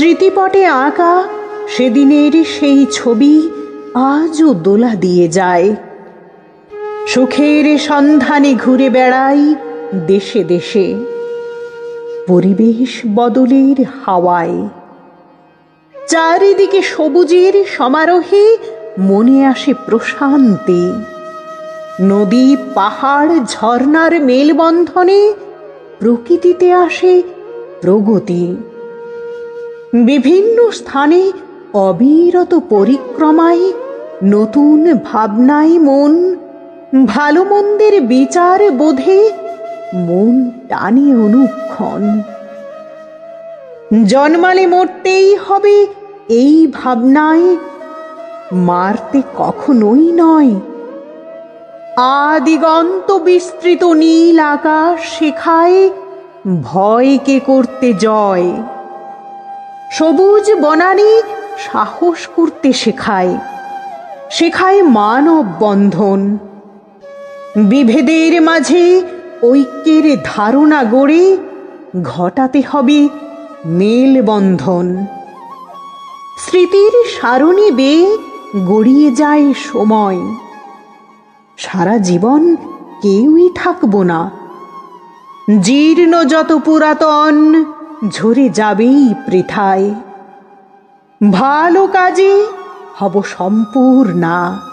স্মৃতিপটে আঁকা সেদিনের সেই ছবি আজও দোলা দিয়ে যায়। সুখের সন্ধানে ঘুরে বেড়াই দেশে দেশে, পরিবেশ বদলের হাওয়ায়। চারিদিকে সবুজের সমারোহে মনে আসে প্রশান্তি। নদী, পাহাড় ঝর্নার মেলবন্ধনে প্রকৃতিতে আসে প্রগতি। বিভিন্ন স্থানে অবিরত পরিক্রমায়, নতুন ভাবনায় মন, ভালো মন্দের বিচার বোধে মন টানে অনুক্ষণ। জন্মালে মরতেই হবে এই ভাবনায়, মারতে কখনোই নয়। আদিগন্ত বিস্তৃত নীল আকাশ শেখায়, ভয়কে করতে জয়। সবুজ বনানী সাহস করতে শেখায়। শেখায় মানব বন্ধন। বিভেদের মাঝে ঐক্যের ধারণা গড়ে ঘটাতে হবে মেলবন্ধন। স্মৃতির সারণী বেয়ে গড়িয়ে যায় সময়। সারা জীবন কেউই থাকব না। জীর্ণ যত পুরাতন ঝরে যাবেই পৃথায়। ভালো কাজে হব সম্পূর্ণা।